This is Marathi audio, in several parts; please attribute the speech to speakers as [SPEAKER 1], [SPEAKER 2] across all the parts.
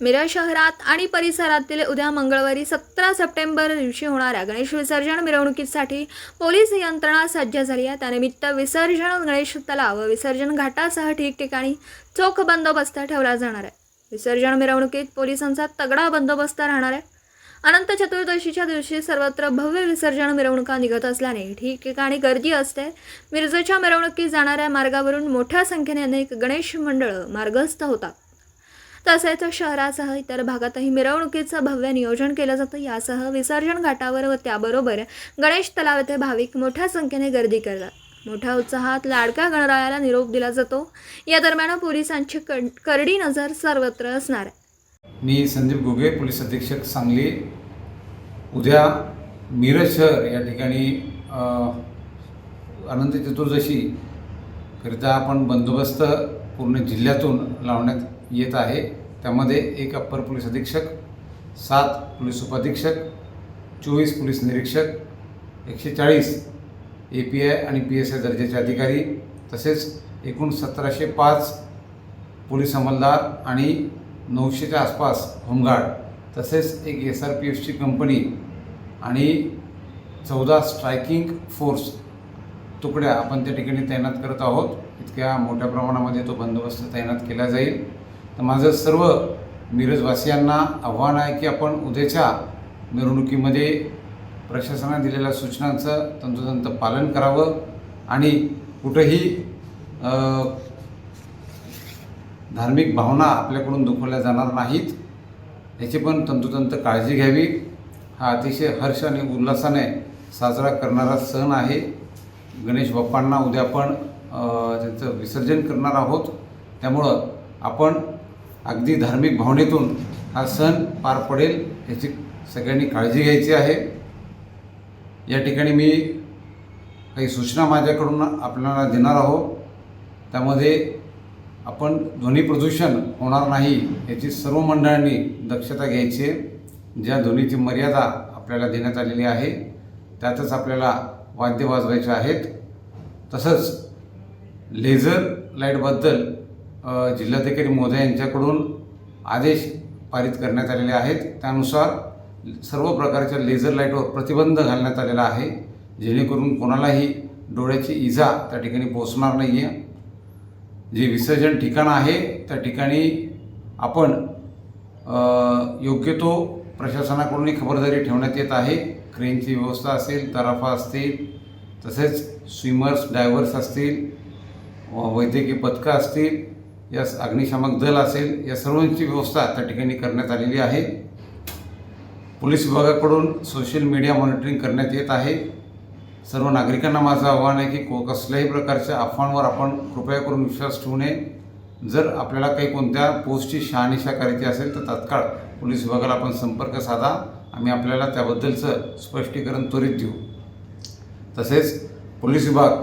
[SPEAKER 1] मिरज शहरात आणि परिसरातील उद्या मंगळवारी सतरा सप्टेंबर दिवशी होणाऱ्या गणेश विसर्जन मिरवणुकीसाठी पोलीस यंत्रणा सज्ज झाली आहे. त्यानिमित्त विसर्जन गणेश तलाव व विसर्जन घाटासह ठिकठिकाणी चोख बंदोबस्त ठेवला जाणार आहे. विसर्जन मिरवणुकीत पोलिसांचा तगडा बंदोबस्त राहणार आहे. अनंत चतुर्दशीच्या दिवशी सर्वत्र भव्य विसर्जन मिरवणुका निघत असल्याने ठिकठिकाणी गर्दी असते. मिरजेच्या मिरवणुकीत जाणाऱ्या मार्गावरून मोठ्या संख्येने अनेक गणेश मंडळं मार्गस्थ होतात. तसेच शहरासह इतर भागातही मिरवणुकीचं भव्य नियोजन केलं जातं. यासह विसर्जन घाटावर व त्याबरोबर गणेश तलाव येथे भाविक मोठ्या संख्येने गर्दी करतात. मोठ्या उत्साहात लाडक्या गणरायाला निरोप दिला जातो. या दरम्यान पोलिसांची करडी नजर सर्वत्र असणार आहे.
[SPEAKER 2] मी संदीप घुगे पोलीस अधीक्षक सांगली. उद्या मिरज शहर या ठिकाणी अनंत चतुर्दशी करिता आपण बंदोबस्त पूर्ण जिल्ह्यातून लावण्यात येत आहे. त्यामध्ये एक अप्पर पोलीस अधीक्षक सात पोलीस उपाधीक्षक चोवीस पोलीस निरीक्षक एकशे चाळीस ए पी आय आणि पी एस आय दर्जाचे अधिकारी तसेच एकूण सतराशे पाच पोलीस अंमलदार आणि नऊशेच्या आसपास होमगार्ड तसेच एक एस आर पी एफची कंपनी आणि चौदा स्ट्रायकिंग फोर्स तुकड्या आपण त्या ठिकाणी तैनात करत आहोत. इतक्या मोठ्या प्रमाणामध्ये तो बंदोबस्त तैनात केला जाईल. माझं सर्व मिरजवासियांना आव्हान आहे की आपण उद्याच्या मिरवणुकीमध्ये प्रशासनाने दिलेल्या सूचनांचं तंतोतंत पालन करावं आणि कुठंही धार्मिक भावना आपल्याकडून दुखवल्या जाणार नाहीत याची पण तंतोतंत काळजी घ्यावी. हा अतिशय हर्ष आणि उल्हासाने साजरा करणारा सण आहे. गणेश बाप्पांना उद्या आपण त्यांचं विसर्जन करणार आहोत त्यामुळं आपण अगदी धार्मिक भावनेतून हा सण पार पडेल याची सगळ्यांनी काळजी घ्यायची आहे. या ठिकाणी मी काही सूचना माझ्याकडून आपल्याला देणार आहोत. त्यामध्ये आपण ध्वनी प्रदूषण होणार नाही याची सर्व मंडळांनी दक्षता घ्यायची आहे. ज्या ध्वनीची मर्यादा आपल्याला देण्यात आलेली आहे त्यातच आपल्याला वाद्य वाजवायचे आहेत. तसंच लेझर लाईटबद्दल जिल्हाधिकारी महोदय यांच्याकडून आदेश पारित करण्यात आलेले आहेत. त्यानुसार सर्व प्रकारच्या लेझर लाईटवर प्रतिबंध घालण्यात आलेला आहे. जेणेकरून कोणालाही डोळ्याची इजा त्या ठिकाणी पोचणार नाही आहे जे विसर्जन ठिकाण आहे त्या ठिकाणी आपण योग्य तो प्रशासनाकडूनही खबरदारी ठेवण्यात येत आहे. क्रेनची व्यवस्था असेल तराफा असतील तसेच स्विमर्स डायव्हर्स असतील वैद्यकीय पथकं असतील या अग्निशामक दल असेल या सर्वांची व्यवस्था त्या ठिकाणी करण्यात आलेली आहे. पोलीस विभागाकडून सोशल मीडिया मॉनिटरिंग करण्यात येत आहे. सर्व नागरिकांना माझं आव्हान आहे की को कसल्याही प्रकारच्या अफवांवर आपण कृपया करून विश्वास ठेवू नये. जर आपल्याला काही कोणत्या पोस्टची शहानिशा करायची असेल तर तात्काळ पोलीस विभागाला आपण संपर्क साधा. आम्ही आपल्याला त्याबद्दलचं स्पष्टीकरण त्वरित देऊ. तसेच पोलीस विभाग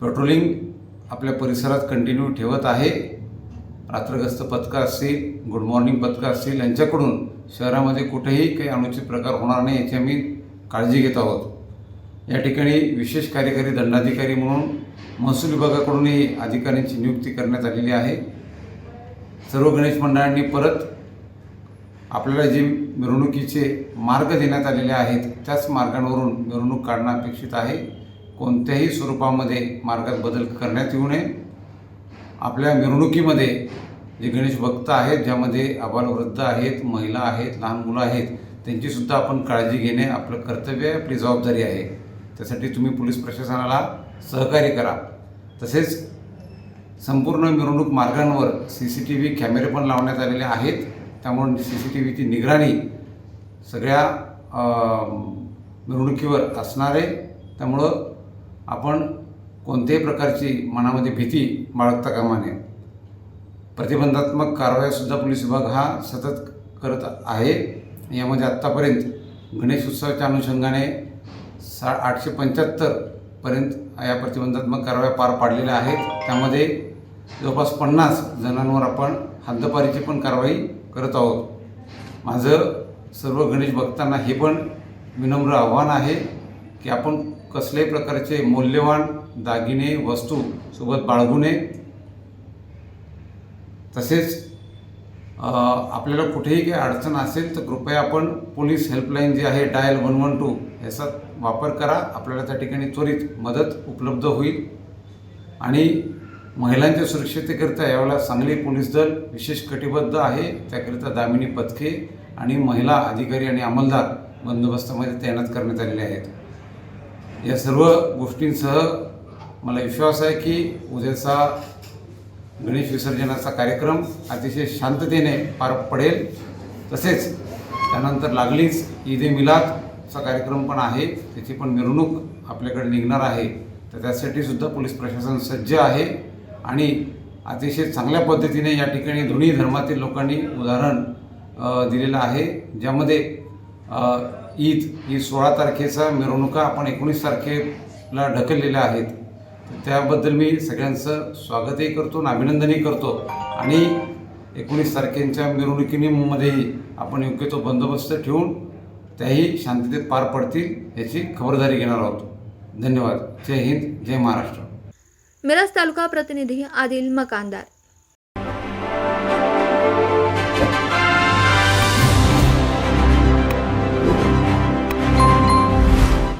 [SPEAKER 2] पेट्रोलिंग आपल्या परिसरात कंटिन्यू ठेवत आहे. रात्रग्रस्त पथकं असतील गुड मॉर्निंग पथकं असतील यांच्याकडून शहरामध्ये कुठेही काही अनुचित प्रकार होणार नाही याची आम्ही काळजी घेत आहोत. या ठिकाणी विशेष कार्यकारी दंडाधिकारी म्हणून महसूल विभागाकडूनही अधिकाऱ्यांची नियुक्ती करण्यात आलेली आहे. सर्व गणेश मंडळांनी परत आपल्याला जे मिरवणुकीचे मार्ग देण्यात आलेले आहेत त्याच मार्गांवरून मिरवणूक काढणं अपेक्षित आहे. कोणत्याही स्वरूपामध्ये मार्गात बदल करण्यात येऊ नये. आपल्या मिरवणुकीमध्ये जे गणेश भक्त आहेत ज्यामध्ये आबालवृद्ध आहेत महिला आहेत लहान मुलं आहेत त्यांचीसुद्धा आपण काळजी घेणे आपलं कर्तव्य आहे आपली जबाबदारी आहे. त्यासाठी तुम्ही पोलीस प्रशासनाला सहकार्य करा. तसेच संपूर्ण मिरवणूक मार्गांवर सी सी टी व्ही कॅमेरे पण लावण्यात आलेले आहेत. त्यामुळे सी सी टी व्हीची निगराणी सगळ्या मिरवणुकीवर असणार आहे. त्यामुळं आपण कोणत्याही प्रकारची मनामध्ये भीती बाळगता कामा नये. प्रतिबंधात्मक कारवायासुद्धा पोलीस विभाग हा सतत करत आहे. यामध्ये आत्तापर्यंत गणेश उत्सवाच्या अनुषंगाने सा आठशे पंच्याहत्तरपर्यंत या प्रतिबंधात्मक कारवाया पार पाडलेल्या आहेत. त्यामध्ये जवळपास पन्नास जणांवर आपण हद्दपारीची पण कारवाई करत आहोत. माझं सर्व गणेश भक्तांना हे पण विनम्र आव्हान आहे की आपण कसल्याही प्रकारचे मौल्यवान दागिने वस्तू सोबत बाळगू नये. तसेच आपल्याला कुठेही काही अडचण असेल तर कृपया आपण पोलीस हेल्पलाईन जी आहे डायल वन वन टू याचा वापर करा. आपल्याला त्या ठिकाणी त्वरित मदत उपलब्ध होईल. आणि महिलांच्या सुरक्षिततेकरिता यावेळेला सांगली पोलीस दल विशेष कटिबद्ध आहे. त्याकरिता दामिनी पथके आणि महिला अधिकारी आणि अंमलदार बंदोबस्तामध्ये तैनात करण्यात आलेले आहेत. या सर्व गोष्टींसह मला विश्वास आहे की उद्याचा गणेश विसर्जनाचा कार्यक्रम अतिशय शांततेने पार पडेल. तसेच त्यानंतर लागलीच ईद ए मिलादचा कार्यक्रम पण आहे. त्याची पण मिरवणूक आपल्याकडे निघणार आहे. तर त्यासाठी सुद्धा पोलीस प्रशासन सज्ज आहे आणि अतिशय चांगल्या पद्धतीने या ठिकाणी दोन्ही धर्मातील लोकांनी उदाहरण दिलेलं आहे. ज्यामध्ये ईद ही सोळा तारखेचा मिरवणुका आपण एकोणीस तारखेला ढकललेल्या आहेत. तर त्याबद्दल मी सगळ्यांचं स्वागतही करतो आणि अभिनंदनही करतो. आणि एकोणीस तारखेच्या मिरवणुकीमध्येही आपण योग्य तो बंदोबस्त ठेवून त्याही शांततेत पार पडतील याची खबरदारी घेणार आहोत. धन्यवाद. जय हिंद जय महाराष्ट्र.
[SPEAKER 1] मिरज तालुका प्रतिनिधी आदिल मकानदार.